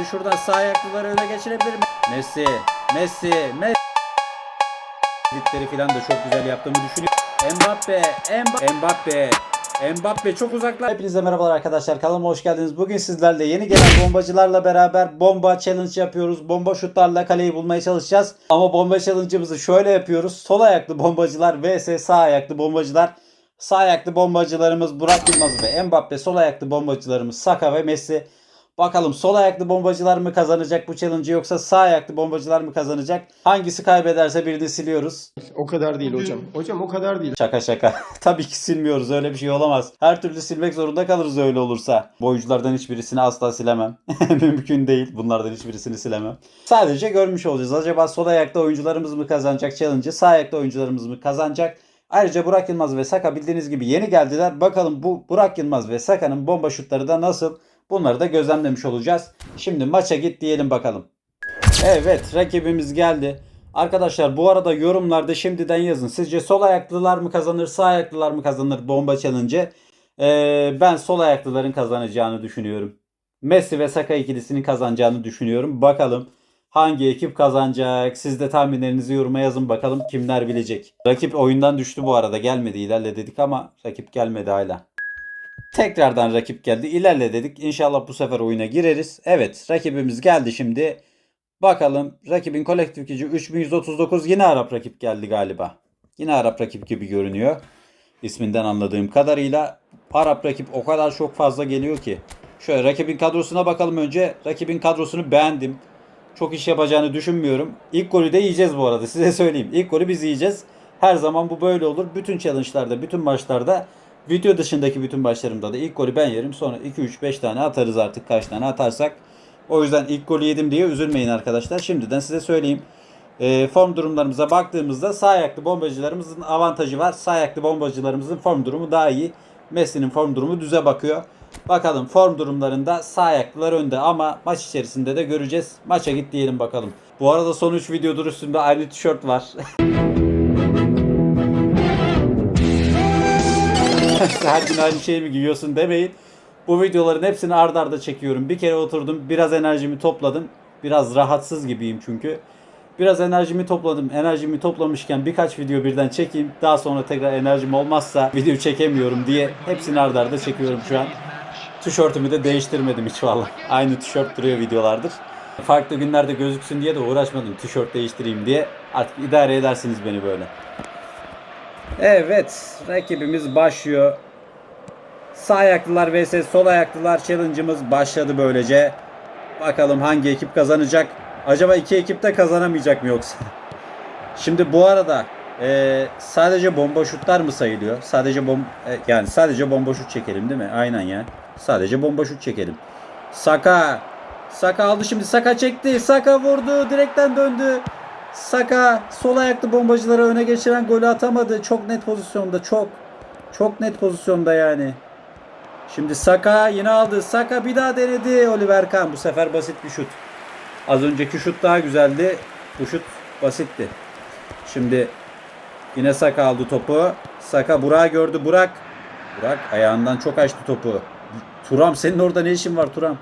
Şimdi şuradan sağ ayaklıları öne geçirebilir mi? Messi, Messi, Messi. Editleri falan da çok güzel yaptığımı düşünüyorum. Mbappe, Mbappe, Mbappe. Mbappe çok uzaklar. Hepinize merhabalar arkadaşlar. Kanalıma hoş geldiniz. Bugün sizlerle yeni gelen bombacılarla beraber bomba challenge yapıyoruz. Bomba şutlarla kaleyi bulmaya çalışacağız. Ama bomba challenge'ımızı şöyle yapıyoruz. Sol ayaklı bombacılar vs sağ ayaklı bombacılar. Sağ ayaklı bombacılarımız Burak Yılmaz ve Mbappe. Sol ayaklı bombacılarımız Saka ve Messi. Bakalım sol ayaklı bombacılar mı kazanacak bu challenge'ı yoksa sağ ayaklı bombacılar mı kazanacak? Hangisi kaybederse birini siliyoruz. O kadar değil hocam. Hocam o kadar değil. Şaka şaka. Tabii ki silmiyoruz. Öyle bir şey olamaz. Her türlü silmek zorunda kalırız öyle olursa. Bu oyunculardan hiçbirisini asla silemem. Mümkün değil. Bunlardan hiçbirisini silemem. Sadece görmüş olacağız. Acaba sol ayakta oyuncularımız mı kazanacak challenge'ı? Sağ ayakta oyuncularımız mı kazanacak? Ayrıca Burak Yılmaz ve Saka bildiğiniz gibi yeni geldiler. Bakalım bu Burak Yılmaz ve Saka'nın bomba şutları da nasıl? Bunları da gözlemlemiş olacağız. Şimdi maça git diyelim bakalım. Evet rakibimiz geldi. Arkadaşlar bu arada yorumlarda şimdiden yazın. Sizce sol ayaklılar mı kazanır, sağ ayaklılar mı kazanır bomba challenge'ı? Ee, ben sol ayaklıların kazanacağını düşünüyorum. Messi ve Saka ikilisinin kazanacağını düşünüyorum. Bakalım hangi ekip kazanacak? Siz de tahminlerinizi yoruma yazın bakalım kimler bilecek. Rakip oyundan düştü bu arada. Gelmedi ilerle dedik ama rakip gelmedi hala. Tekrardan rakip geldi. İlerle dedik. İnşallah bu sefer oyuna gireriz. Evet rakibimiz geldi şimdi. Bakalım rakibin kolektif gücü 3139 yine Arap rakip geldi galiba. Yine Arap rakip gibi görünüyor. İsminden anladığım kadarıyla Arap rakip o kadar çok fazla geliyor ki. Şöyle rakibin kadrosuna bakalım önce. Rakibin kadrosunu beğendim. Çok iş yapacağını düşünmüyorum. İlk golü de yiyeceğiz bu arada size söyleyeyim. İlk golü biz yiyeceğiz. Her zaman bu böyle olur. Bütün challenge'larda, bütün maçlarda, video dışındaki bütün maçlarımda da ilk golü ben yerim. Sonra 2-3-5 tane atarız artık kaç tane atarsak. O yüzden ilk golü yedim diye üzülmeyin arkadaşlar. Şimdiden size söyleyeyim. Ee, form durumlarımıza baktığımızda sağ ayaklı bombacılarımızın avantajı var. Sağ ayaklı bombacılarımızın form durumu daha iyi. Messi'nin form durumu düze bakıyor. Bakalım form durumlarında sağ ayaklılar önde ama maç içerisinde de göreceğiz. Maça git diyelim bakalım. Bu arada son 3 videodur üstünde aynı tişört var. Her gün aynı şeyi mi giyiyorsun demeyin. Bu videoların hepsini ard arda çekiyorum. Bir kere oturdum, biraz enerjimi topladım. Biraz rahatsız gibiyim çünkü. Biraz enerjimi topladım. Enerjimi toplamışken birkaç video birden çekeyim. Daha sonra tekrar enerjim olmazsa video çekemiyorum diye hepsini ard arda çekiyorum şu an. Tişörtümü de değiştirmedim hiç valla. Aynı tişört duruyor videolardır. Farklı günlerde gözüksün diye de uğraşmadım tişört değiştireyim diye. Artık idare edersiniz beni böyle. Evet, rakibimiz başlıyor. Sağ ayaklılar vs sol ayaklılar challenge'ımız başladı böylece. Bakalım hangi ekip kazanacak? Acaba iki ekip de kazanamayacak mı yoksa? Şimdi bu arada e, sadece bomba şutlar mı sayılıyor? Sadece bom e, yani sadece bomba şut çekelim değil mi? Aynen ya. Sadece bomba şut çekelim. Saka Saka aldı şimdi. Saka çekti. Saka vurdu. Direkten döndü. Saka sol ayaklı bombacıları öne geçiren golü atamadı. Çok net pozisyonda. Çok. Çok net pozisyonda yani. Şimdi Saka yine aldı. Saka bir daha denedi. Oliver Kahn bu sefer basit bir şut. Az önceki şut daha güzeldi. Bu şut basitti. Şimdi yine Saka aldı topu. Saka Burak'ı gördü. Burak. Burak ayağından çok açtı topu. Turam senin orada ne işin var Turam?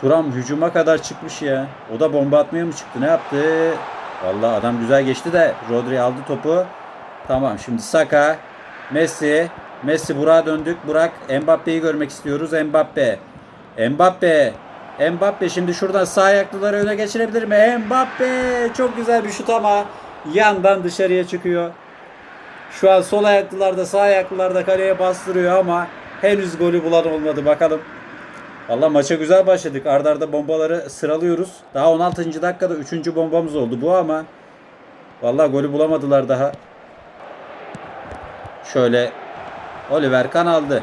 Turam hücuma kadar çıkmış ya. O da bomba atmaya mı çıktı? Ne yaptı? Vallahi adam güzel geçti de Rodri aldı topu. Tamam şimdi Saka, Messi, Messi Burak'a döndük. Burak Mbappe'yi görmek istiyoruz. Mbappe. Mbappe. Mbappe şimdi şuradan sağ ayaklıları öne geçirebilir mi? Mbappe çok güzel bir şut ama yandan dışarıya çıkıyor. Şu an sol ayaklılar da sağ ayaklılar da kaleye bastırıyor ama henüz golü bulan olmadı bakalım. Valla maça güzel başladık. Arda arda bombaları sıralıyoruz. Daha 16. dakikada 3. bombamız oldu bu ama Valla golü bulamadılar daha. Şöyle Oliver Kahn aldı.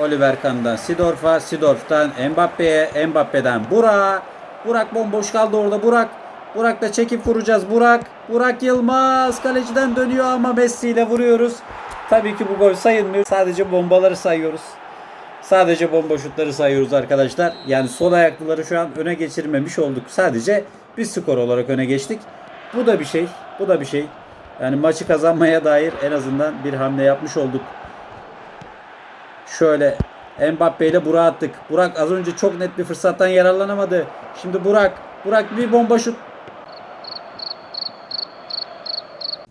Oliver Kahn'dan Sidorf'a, Sidorf'tan Mbappe'ye, Mbappe'den Burak. Burak bomboş kaldı orada Burak. Burak da çekip vuracağız Burak. Burak Yılmaz kaleciden dönüyor ama Messi ile vuruyoruz. Tabii ki bu gol sayılmıyor. Sadece bombaları sayıyoruz. Sadece bomba şutları sayıyoruz arkadaşlar. Yani sol ayaklıları şu an öne geçirmemiş olduk. Sadece bir skor olarak öne geçtik. Bu da bir şey. Bu da bir şey. Yani maçı kazanmaya dair en azından bir hamle yapmış olduk. Şöyle Mbappe ile Burak'a attık. Burak az önce çok net bir fırsattan yararlanamadı. Şimdi Burak. Burak bir bomba şut.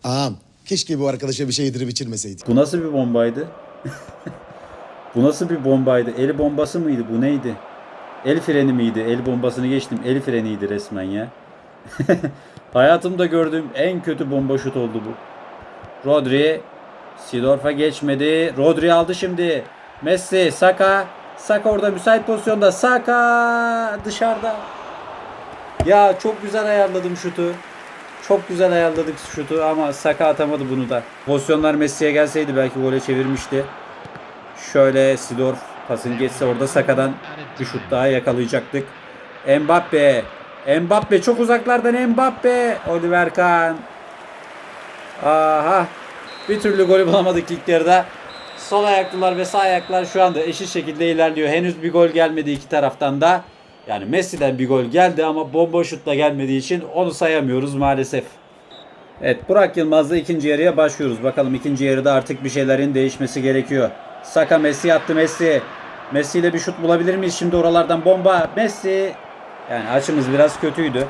Ağam keşke bu arkadaşa bir şey yedirip içirmeseydik. Bu nasıl bir bombaydı? bu nasıl bir bombaydı? El bombası mıydı? Bu neydi? El freni miydi? El bombasını geçtim. El freniydi resmen ya. Hayatımda gördüğüm en kötü bomba şut oldu bu. Rodri Sidorf'a geçmedi. Rodri aldı şimdi. Messi, Saka. Saka orada müsait pozisyonda. Saka dışarıda. Ya çok güzel ayarladım şutu. Çok güzel ayarladık şutu ama Saka atamadı bunu da. Pozisyonlar Messi'ye gelseydi belki gole çevirmişti. Şöyle Sidorf pasın geçse orada Saka'dan bir şut daha yakalayacaktık. Mbappe. Mbappe çok uzaklardan Mbappe. Oliver Kahn. Aha. Bir türlü golü bulamadık ilk yarıda. Sol ayaklılar ve sağ ayaklar şu anda eşit şekilde ilerliyor. Henüz bir gol gelmedi iki taraftan da. Yani Messi'den bir gol geldi ama bomba şutla gelmediği için onu sayamıyoruz maalesef. Evet Burak Yılmaz'la ikinci yarıya başlıyoruz. Bakalım ikinci yarıda artık bir şeylerin değişmesi gerekiyor. Saka Messi attı Messi. Messi ile bir şut bulabilir miyiz? Şimdi oralardan bomba. Messi. Yani açımız biraz kötüydü.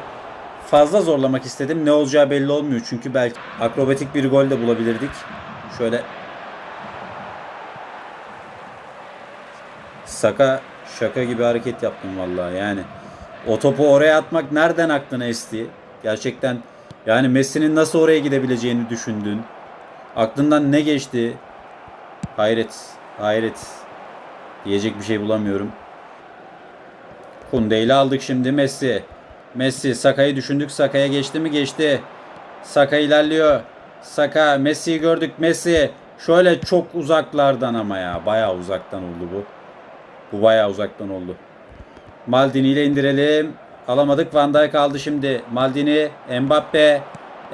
Fazla zorlamak istedim. Ne olacağı belli olmuyor. Çünkü belki akrobatik bir gol de bulabilirdik. Şöyle Saka şaka gibi hareket yaptım vallahi yani. O topu oraya atmak nereden aklına esti? Gerçekten yani Messi'nin nasıl oraya gidebileceğini düşündün. Aklından ne geçti? Hayret, hayret. Diyecek bir şey bulamıyorum. Kunde ile aldık şimdi Messi. Messi Saka'yı düşündük. Saka'ya geçti mi? Geçti. Saka ilerliyor. Saka Messi'yi gördük. Messi şöyle çok uzaklardan ama ya. Bayağı uzaktan oldu bu. Bu bayağı uzaktan oldu. Maldini ile indirelim. Alamadık. Van Dijk aldı şimdi. Maldini, Mbappe.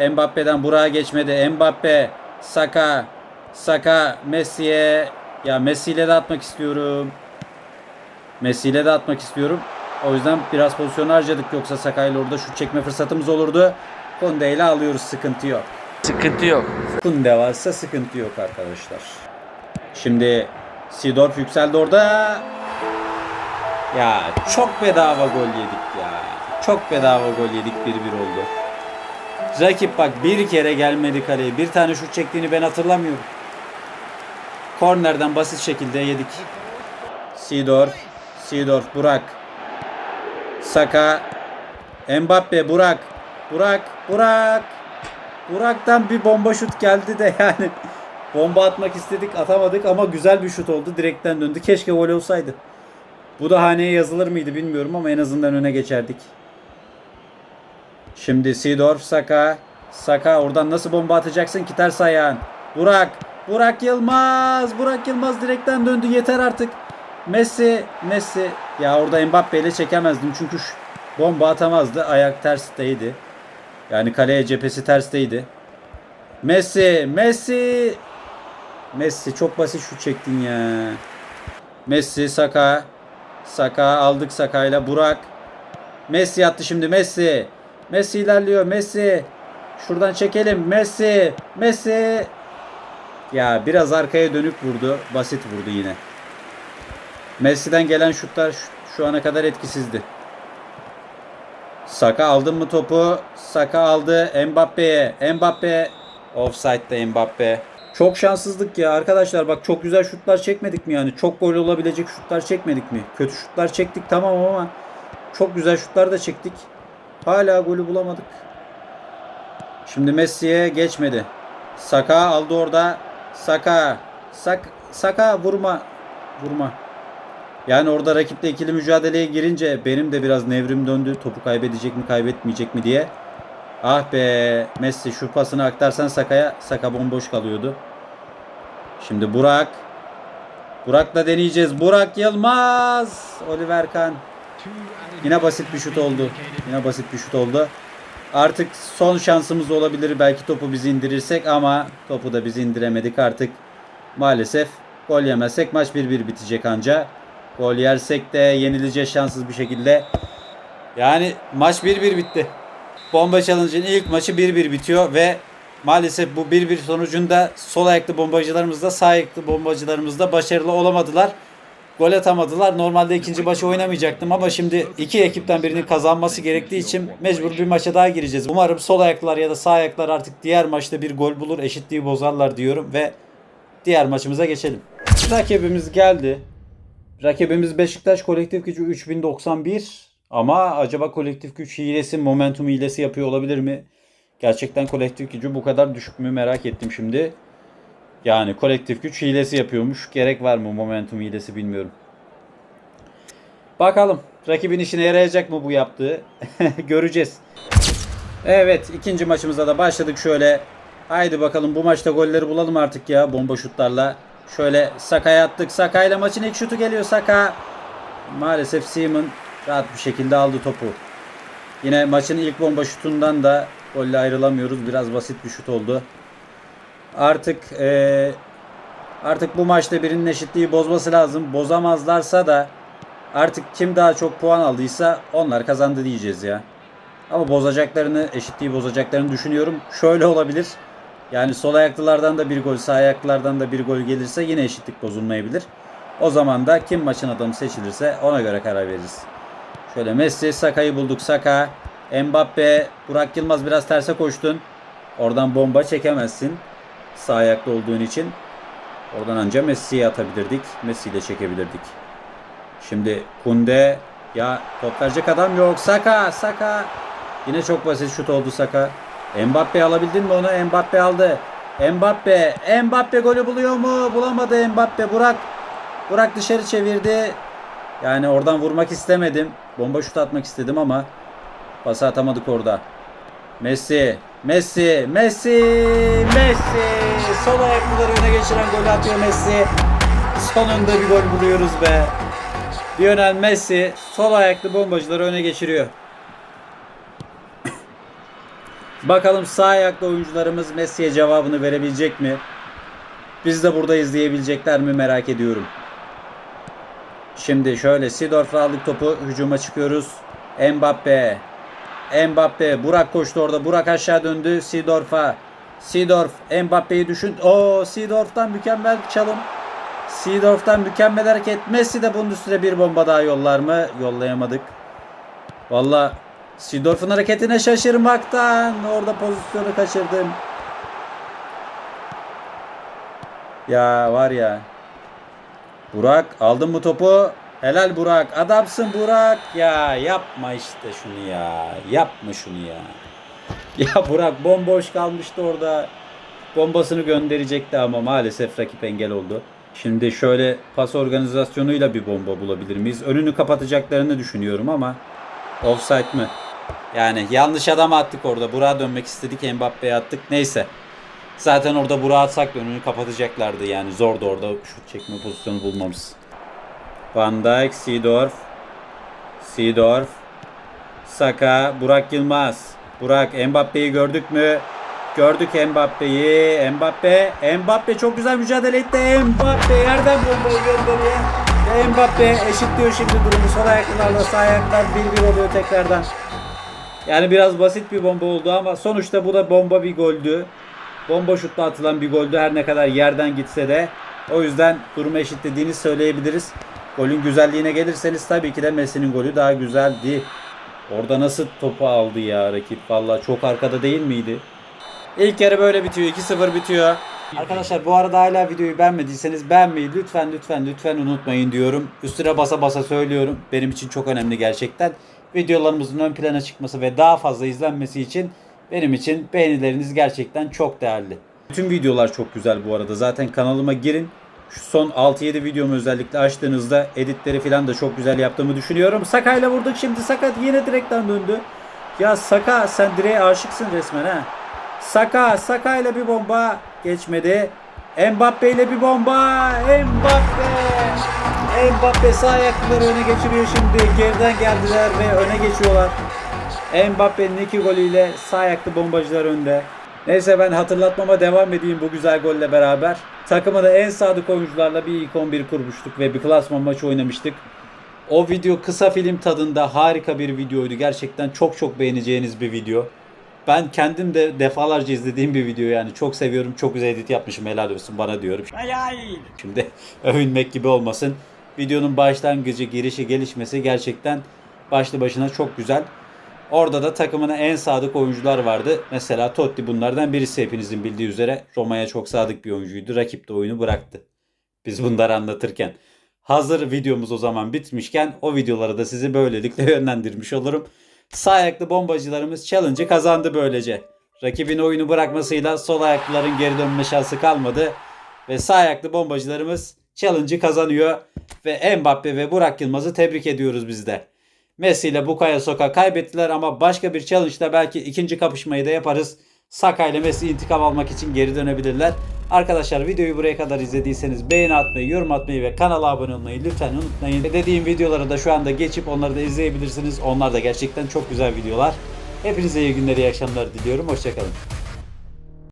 Mbappe'den Burak'a geçmedi. Mbappe, Saka, Saka, Messi'ye. Ya Messi ile de atmak istiyorum. Messi ile de atmak istiyorum. O yüzden biraz pozisyon harcadık. Yoksa Saka ile orada şut çekme fırsatımız olurdu. Konde ile alıyoruz. Sıkıntı yok. Sıkıntı yok. Kunde varsa sıkıntı yok arkadaşlar. Şimdi Sidorf yükseldi orada. Ya çok bedava gol yedik ya. Çok bedava gol yedik 1-1 oldu. Rakip bak bir kere gelmedi kaleye. Bir tane şut çektiğini ben hatırlamıyorum. Kornerden basit şekilde yedik. Sidorf, Sidorf, Burak. Saka, Mbappe, Burak. Burak, Burak. Burak'tan bir bomba şut geldi de yani. Bomba atmak istedik atamadık ama güzel bir şut oldu. Direkten döndü. Keşke gol olsaydı. Bu da haneye yazılır mıydı bilmiyorum ama en azından öne geçerdik. Şimdi Sidorf, Saka. Saka oradan nasıl bomba atacaksın ki ters ayağın. Burak. Burak Yılmaz. Burak Yılmaz direkten döndü. Yeter artık. Messi. Messi. Ya orada Mbappe ile çekemezdim. Çünkü şu bomba atamazdı. Ayak tersteydi. Yani kaleye cephesi tersteydi. Messi. Messi. Messi çok basit şut çektin ya. Messi, Saka. Saka aldık Saka'yla. Burak. Messi attı şimdi Messi. Messi ilerliyor. Messi. Şuradan çekelim. Messi. Messi. Ya biraz arkaya dönük vurdu. Basit vurdu yine. Messi'den gelen şutlar şu, ana kadar etkisizdi. Saka aldın mı topu? Saka aldı. Mbappe'ye. Mbappe. Offside'da Mbappe. Çok şanssızlık ya arkadaşlar bak çok güzel şutlar çekmedik mi yani? Çok gol olabilecek şutlar çekmedik mi? Kötü şutlar çektik tamam ama çok güzel şutlar da çektik. Hala golü bulamadık. Şimdi Messi'ye geçmedi. Saka aldı orada. Saka. Sak Saka vurma. Vurma. Yani orada rakiple ikili mücadeleye girince benim de biraz nevrim döndü. Topu kaybedecek mi kaybetmeyecek mi diye. Ah be Messi şu pasını aktarsan Saka'ya. Saka bomboş kalıyordu. Şimdi Burak. Burak'la deneyeceğiz. Burak Yılmaz. Oliver Kahn. Yine basit bir şut oldu. Yine basit bir şut oldu. Artık son şansımız olabilir. Belki topu biz indirirsek ama topu da biz indiremedik artık. Maalesef gol yemezsek maç 1-1 bitecek anca. Gol yersek de yenileceğiz şanssız bir şekilde. Yani maç 1-1 bitti. Bomba Challenge'ın ilk maçı 1-1 bitiyor ve maalesef bu 1-1 sonucunda sol ayaklı bombacılarımız da sağ ayaklı bombacılarımız da başarılı olamadılar. Gol atamadılar. Normalde ikinci maçı oynamayacaktım ama şimdi iki ekipten birinin kazanması gerektiği için mecbur bir maça daha gireceğiz. Umarım sol ayaklar ya da sağ ayaklar artık diğer maçta bir gol bulur, eşitliği bozarlar diyorum ve diğer maçımıza geçelim. Rakibimiz geldi. Rakibimiz Beşiktaş kolektif gücü 3091 ama acaba kolektif güç hilesi, momentum hilesi yapıyor olabilir mi? Gerçekten kolektif gücü bu kadar düşük mü merak ettim şimdi. Yani kolektif güç hilesi yapıyormuş. Gerek var mı momentum hilesi bilmiyorum. Bakalım rakibin işine yarayacak mı bu yaptığı? Göreceğiz. Evet ikinci maçımıza da başladık şöyle. Haydi bakalım bu maçta golleri bulalım artık ya bomba şutlarla. Şöyle Saka'ya attık. Saka ile maçın ilk şutu geliyor Saka. Maalesef Seaman rahat bir şekilde aldı topu. Yine maçın ilk bomba şutundan da golle ayrılamıyoruz. Biraz basit bir şut oldu. Artık eee, artık bu maçta birinin eşitliği bozması lazım. Bozamazlarsa da artık kim daha çok puan aldıysa onlar kazandı diyeceğiz ya. Ama bozacaklarını, eşitliği bozacaklarını düşünüyorum. Şöyle olabilir. Yani sol ayaklılardan da bir gol, sağ ayaklılardan da bir gol gelirse yine eşitlik bozulmayabilir. O zaman da kim maçın adamı seçilirse ona göre karar veririz. Şöyle Messi, Saka'yı bulduk. Saka, Mbappe, Burak Yılmaz biraz terse koştun. Oradan bomba çekemezsin. Sağ ayaklı olduğun için. Oradan anca Messi'yi atabilirdik. Messi ile çekebilirdik. Şimdi Kunde ya top verecek adam yok. Saka, Saka. Yine çok basit şut oldu Saka. Mbappe alabildin mi onu? Mbappe aldı. Mbappe, Mbappe golü buluyor mu? Bulamadı Mbappe. Burak, Burak dışarı çevirdi. Yani oradan vurmak istemedim. Bomba şut atmak istedim ama pası atamadık orada. Messi, Messi, Messi, Messi. Sol ayaklıları öne geçiren golü atıyor Messi. Sonunda bir gol buluyoruz be. Lionel Messi sol ayaklı bombacıları öne geçiriyor. Bakalım sağ ayaklı oyuncularımız Messi'ye cevabını verebilecek mi? Biz de burada izleyebilecekler mi merak ediyorum. Şimdi şöyle Sidorf'a aldık topu. Hücuma çıkıyoruz. Mbappe. Mbappe. Burak koştu orada. Burak aşağı döndü. Sidorf'a. Sidorf. Mbappe'yi düşün. O Sidorf'tan mükemmel çalım. Seedorf'tan mükemmel hareket. Messi de bunun üstüne bir bomba daha yollar mı? Yollayamadık. Valla Seedorf'un hareketine şaşırmaktan orada pozisyonu kaçırdım. Ya var ya. Burak aldın mı topu? Helal Burak. Adamsın Burak. Ya yapma işte şunu ya. Yapma şunu ya. Ya Burak bomboş kalmıştı orada. Bombasını gönderecekti ama maalesef rakip engel oldu. Şimdi şöyle pas organizasyonuyla bir bomba bulabilir miyiz? Önünü kapatacaklarını düşünüyorum ama offside mı? Yani yanlış adama attık orada. Burak'a dönmek istedik. Mbappe'ye attık. Neyse. Zaten orada Burak'a atsak önünü kapatacaklardı. Yani zordu orada şut çekme pozisyonu bulmamız. Van Dijk, Seedorf. Seedorf. Saka, Burak Yılmaz. Burak, Mbappe'yi gördük mü? Gördük Mbappe'yi. Mbappe. Mbappe çok güzel mücadele etti. Mbappe yerden bombayı gönderiyor. Mbappe eşitliyor şimdi durumu. Sol ayaklarla sağ ayaklar 1-1 oluyor tekrardan. Yani biraz basit bir bomba oldu ama sonuçta bu da bomba bir goldü. Bomba şutla atılan bir goldü her ne kadar yerden gitse de. O yüzden durumu eşitlediğini söyleyebiliriz. Golün güzelliğine gelirseniz tabii ki de Messi'nin golü daha güzeldi. Orada nasıl topu aldı ya rakip. Vallahi çok arkada değil miydi? İlk yarı böyle bitiyor. 2-0 bitiyor. Arkadaşlar bu arada hala videoyu beğenmediyseniz beğenmeyi lütfen lütfen lütfen unutmayın diyorum. Üstüne basa basa söylüyorum. Benim için çok önemli gerçekten. Videolarımızın ön plana çıkması ve daha fazla izlenmesi için benim için beğenileriniz gerçekten çok değerli. Bütün videolar çok güzel bu arada. Zaten kanalıma girin. Şu son 6-7 videomu özellikle açtığınızda editleri falan da çok güzel yaptığımı düşünüyorum. Saka ile vurduk şimdi. Saka yine direkten döndü. Ya Saka sen direğe aşıksın resmen ha. Saka, Saka ile bir bomba geçmedi. Mbappe ile bir bomba. Mbappe. Mbappe sağ ayakları öne geçiriyor şimdi. Geriden geldiler ve öne geçiyorlar. Mbappe'nin iki golüyle sağ ayaklı bombacılar önde. Neyse ben hatırlatmama devam edeyim bu güzel golle beraber. Takımı da en sadık oyuncularla bir ilk 11 kurmuştuk ve bir klasman maçı oynamıştık. O video kısa film tadında harika bir videoydu. Gerçekten çok çok beğeneceğiniz bir video. Ben kendim de defalarca izlediğim bir video yani. Çok seviyorum. Çok güzel edit yapmışım. Helal olsun bana diyorum. Şimdi övünmek gibi olmasın. Videonun başlangıcı, girişi, gelişmesi gerçekten başlı başına çok güzel. Orada da takımına en sadık oyuncular vardı. Mesela Totti bunlardan birisi hepinizin bildiği üzere. Roma'ya çok sadık bir oyuncuydu. Rakip de oyunu bıraktı. Biz bunları anlatırken. Hazır videomuz o zaman bitmişken o videoları da sizi böylelikle yönlendirmiş olurum. Sağ ayaklı bombacılarımız challenge'ı kazandı böylece. Rakibin oyunu bırakmasıyla sol ayaklıların geri dönme şansı kalmadı. Ve sağ ayaklı bombacılarımız challenge'ı kazanıyor. Ve Mbappe ve Burak Yılmaz'ı tebrik ediyoruz biz de. Messi ile Bukayo Saka kaybettiler ama başka bir challenge'da belki ikinci kapışmayı da yaparız. Saka ile Messi intikam almak için geri dönebilirler. Arkadaşlar videoyu buraya kadar izlediyseniz beğeni atmayı, yorum atmayı ve kanala abone olmayı lütfen unutmayın. Ve dediğim videoları da şu anda geçip onları da izleyebilirsiniz. Onlar da gerçekten çok güzel videolar. Hepinize iyi günler, iyi akşamlar diliyorum. Hoşçakalın.